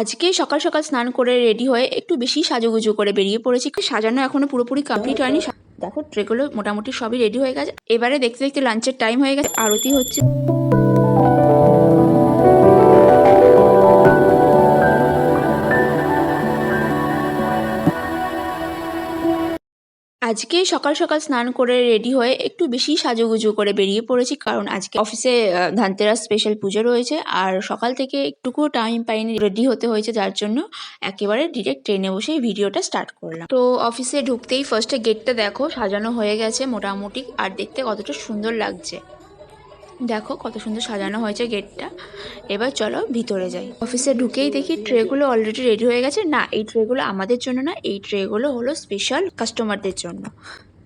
আজকে সকাল সকাল স্নান করে রেডি হয়ে একটু বেশি সাজুগুজু করে বেরিয়ে পড়েছি। সাজানো এখনও পুরোপুরি কমপ্লিট হয়নি। দেখো ট্রেগুলো মোটামুটি সবই রেডি হয়ে গেছে। এবারে দেখতে দেখতে লাঞ্চের টাইম হয়ে গেছে। আরতি হচ্ছে। আজকে সকাল সকাল স্নান করে রেডি হয়ে একটু বেশি সাজুগুজু করে বেরিয়ে পড়েছি, কারণ আজকে অফিসে ধানতেরা ধানতেরাস স্পেশাল পুজো রয়েছে। আর সকাল থেকে একটুকুও টাইম পাইনি রেডি হতে হয়েছে, যার জন্য একেবারে ডিরেক্ট ট্রেনে বসেই ভিডিওটা স্টার্ট করলাম। তো অফিসে ঢুকতেই ফার্স্টে গেটটা দেখো, সাজানো হয়ে গেছে মোটামুটি, আর দেখতে কতটা সুন্দর লাগছে। দেখো কত সুন্দর সাজানো হয়েছে গেটটা। এবার চলো ভিতরে যাই। অফিসে ঢুকেই দেখি ট্রেগুলো অলরেডি রেডি হয়ে গেছে। না, এই ট্রেগুলো আমাদের জন্য না, এই ট্রেগুলো হলো স্পেশাল কাস্টমারদের জন্য।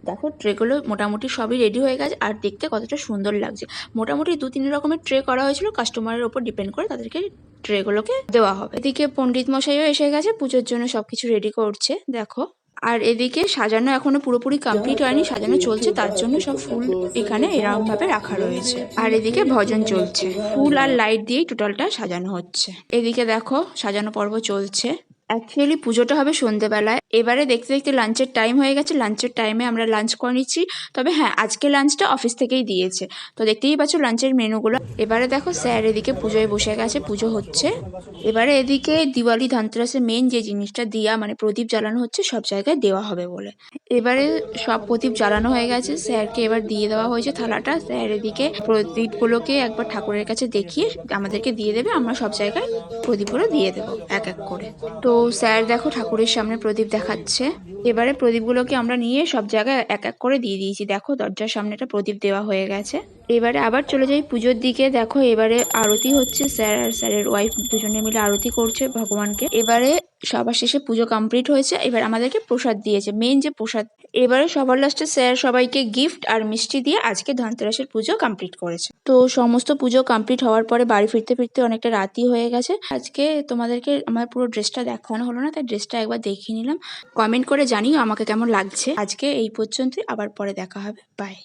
দেখো ট্রেগুলো মোটামুটি সবই রেডি হয়ে গেছে আর দেখতে কতটা সুন্দর লাগছে। মোটামুটি দু তিন রকমের ট্রে করা হয়েছিল কাস্টমারের ওপর ডিপেন্ড করে তাদেরকে ট্রেগুলোকে দেওয়া হবে। এদিকে পণ্ডিত মশাইও এসে গেছে, পুজোর জন্য সবকিছু রেডি করছে। দেখো আর এদিকে সাজানো এখনও পুরোপুরি কমপ্লিট হয়নি, সাজানো চলছে, তার জন্য সব ফুল এখানে এরকম ভাবে রাখা রয়েছে। আর এদিকে ভজন চলছে, ফুল আর লাইট দিয়েই টোটালটা সাজানো হচ্ছে। এদিকে দেখো, সাজানো পর্ব চলছে। অ্যাকচুয়ালি পুজোটা হবে সন্ধেবেলায়। এবারে দেখতে দেখতে লাঞ্চের টাইম হয়ে গেছে। লাঞ্চের টাইমে আমরা লাঞ্চ করে নিচ্ছি। তবে হ্যাঁ আজকে লাঞ্চটা অফিস থেকেই দিয়েছে। তো দেখতেই পাচ্ছ লাঞ্চের মেনুগুলো এবারে দেখো স্যার এদিকে পুজোয় বসে গেছে, পুজো হচ্ছে। এবারে এদিকে দিওয়ালি ধানতেরাসের মেন যে জিনিসটা দিয়া মানে প্রদীপ জ্বালানো হচ্ছে, সব জায়গায় দেওয়া হবে বলে। এবারে সব প্রদীপ জ্বালানো হয়ে গেছে। স্যারকে এবার দিয়ে দেওয়া হয়েছে থালাটা। স্যার এদিকে প্রদীপগুলোকে একবার ঠাকুরের কাছে দেখিয়ে আমাদেরকে দিয়ে দেবে। আমরা সব জায়গায় প্রদীপগুলো দিয়ে দেবো, এক এক করে। তো স্যার, দেখো ঠাকুরের সামনে প্রদীপ দেখাচ্ছে। এবারে প্রদীপগুলোকে আমরা নিয়ে সব জায়গায় এক এক করে দিয়ে দিয়েছি। দেখো, দরজার সামনে একটা প্রদীপ দেওয়া হয়ে গেছে। এবারে আবার চলে যাই পুজোর দিকে। দেখো, এবারে আরতি হচ্ছে, স্যার আর স্যারের ওয়াইফ দুজনে মিলে আরতি করছে ভগবানকে। এবারে সবার শেষে পুজো কমপ্লিট হয়েছে, এবার আমাদেরকে প্রসাদ দিয়েছে। মেন যে প্রসাদ, এবারে সবার লাস্টে স্যার সবাইকে গিফট আর মিষ্টি দিয়ে আজকে ধনতেরাসের পুজো কমপ্লিট করেছে। তো সমস্ত পুজো কমপ্লিট হওয়ার পরে বাড়ি ফিরতে ফিরতে অনেকটা রাতই হয়ে গেছে। আজকে তোমাদেরকে আমার পুরো ড্রেসটা দেখানো হলো না, তাই ড্রেসটা একবার দেখিয়ে নিলাম। কমেন্ট করে জানিও আমাকে কেমন লাগছে। আজকে এই পর্যন্তই, আবার পরে দেখা হবে। বাই